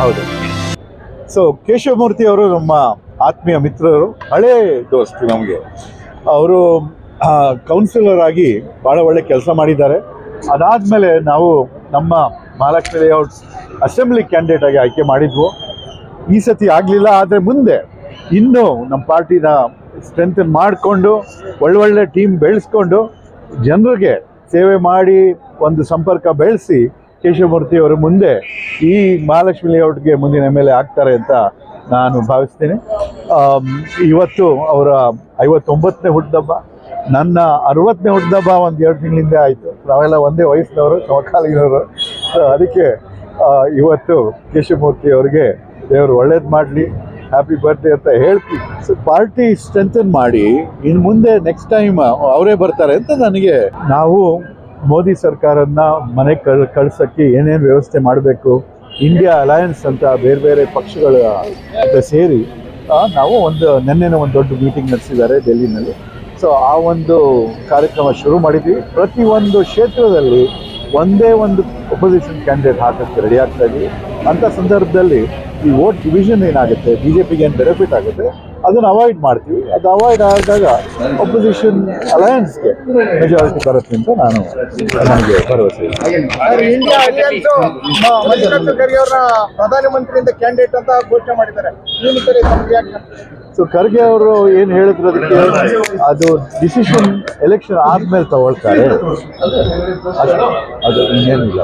ಹೌದು. ಸೊ ಕೇಶವಮೂರ್ತಿ ಅವರು ನಮ್ಮ ಆತ್ಮೀಯ ಮಿತ್ರರು, ಹಳೇ ದೋಸ್ತು ನಮಗೆ. ಅವರು ಕೌನ್ಸಿಲರ್ ಆಗಿ ಭಾಳ ಒಳ್ಳೆ ಕೆಲಸ ಮಾಡಿದ್ದಾರೆ. ಅದಾದಮೇಲೆ ನಾವು ನಮ್ಮ ಮಹಾಲಕ್ಷ್ಮಿ ಲೇಔಟ್ ಅಸೆಂಬ್ಲಿ ಕ್ಯಾಂಡಿಡೇಟ್ ಆಗಿ ಆಯ್ಕೆ ಮಾಡಿದ್ವು. ಈ ಸತಿ ಆಗಲಿಲ್ಲ, ಆದರೆ ಮುಂದೆ ಇನ್ನೂ ನಮ್ಮ ಪಾರ್ಟಿನ ಸ್ಟ್ರೆಂತ್ ಮಾಡಿಕೊಂಡು ಒಳ್ಳೊಳ್ಳೆ ಟೀಮ್ ಬೆಳೆಸ್ಕೊಂಡು, ಜನರಿಗೆ ಸೇವೆ ಮಾಡಿ, ಒಂದು ಸಂಪರ್ಕ ಬೆಳೆಸಿ ಕೇಶವಮೂರ್ತಿ ಅವರು ಮುಂದೆ ಈ ಮಹಾಲಕ್ಷ್ಮಿ ಲೇಔಟ್ಗೆ ಮುಂದಿನ ಎಂ ಎಲ್ ಆಗ್ತಾರೆ ಅಂತ ನಾನು ಭಾವಿಸ್ತೀನಿ. ಇವತ್ತು ಅವರ ಐವತ್ತೊಂಬತ್ತನೇ ಹುಟ್ಟಿದಬ್ಬ. ನನ್ನ ಅರವತ್ತನೇ ಹುಟ್ಟಿದಬ್ಬ ಒಂದು ಎರಡು ತಿಂಗಳಿಂದ ಆಯಿತು. ನಾವೆಲ್ಲ ಒಂದೇ ವಯಸ್ಸಿನವರು ಸಮಕಾಲೀನವರು ಅದಕ್ಕೆ ಇವತ್ತು ಕೇಶವಮೂರ್ತಿ ಅವರಿಗೆ ದೇವರು ಒಳ್ಳೇದು ಮಾಡಲಿ ಹ್ಯಾಪಿ ಬರ್ತ್ಡೇ ಅಂತ ಹೇಳ್ತೀವಿ ಸೊ ಪಾರ್ಟಿ ಸ್ಟ್ರೆಂಥನ್ ಮಾಡಿ ಇನ್ನು ಮುಂದೆ ನೆಕ್ಸ್ಟ್ ಟೈಮ್ ಅವರೇ ಬರ್ತಾರೆ ಅಂತ ನನಗೆ, ನಾವು ಮೋದಿ ಸರ್ಕಾರನ ಮನೆ ಕಳ್, ಕಳ್ಸೋಕ್ಕೆ ಏನೇನು ವ್ಯವಸ್ಥೆ ಮಾಡಬೇಕು ಇಂಡಿಯಾ ಅಲಯನ್ಸ್ ಅಂತ ಬೇರೆ ಬೇರೆ ಪಕ್ಷಗಳ ಜೊತೆ ಸೇರಿ ನಾವು ಒಂದು, ನಿನ್ನೆನೇ ಒಂದು ದೊಡ್ಡ ಮೀಟಿಂಗ್ ನಡೆಸಿದ್ದಾರೆ ಡೆಲ್ಲಿನಲ್ಲಿ. ಸೊ ಆ ಒಂದು ಕಾರ್ಯಕ್ರಮ ಶುರು ಮಾಡಿದ್ವಿ. ಪ್ರತಿ ಒಂದು ಕ್ಷೇತ್ರದಲ್ಲಿ ಒಂದೇ ಒಂದು ಅಪೋಸಿಷನ್ ಕ್ಯಾಂಡಿಡೇಟ್ ಹಾಕೋಕ್ಕೆ ರೆಡಿ ಆಗ್ತಾ ಇದ್ವಿ. ಅಂಥ ಸಂದರ್ಭದಲ್ಲಿ ಈ ವೋಟ್ ಡಿವಿಷನ್ ಏನಾಗುತ್ತೆ ಬಿ ಜೆ ಪಿಗೆ ಏನು ಬೆನಿಫಿಟ್ ಆಗುತ್ತೆ ಅದನ್ನು ಅವಾಯ್ಡ್ ಮಾಡ್ತೀವಿ ಅದು ಅವಾಯ್ಡ್ ಆದಾಗ ಅಪೋಸಿಷನ್ ಅಲಯನ್ಸ್ಗೆ ಮೆಜಾರಿಟಿ ಬರುತ್ತೆ ಅಂತ ನಾನು ನನಗೆ ಭರವಸೆ ಪ್ರಧಾನಮಂತ್ರಿಯಿಂದ ಕ್ಯಾಂಡಿಡೇಟ್ ಅಂತ ಘೋಷಣೆ ಮಾಡಿದ್ದಾರೆ? ಸೊ ಖರ್ಗೆ ಅವರು ಏನು ಹೇಳಿದ್ರು ಅದಕ್ಕೆ ಅದು ಡಿಸಿಷನ್ ಎಲೆಕ್ಷನ್ ಆದ್ಮೇಲೆ ತಗೊಳ್ತಾರೆ. ಅದು ಇನ್ನೇನಿಲ್ಲ.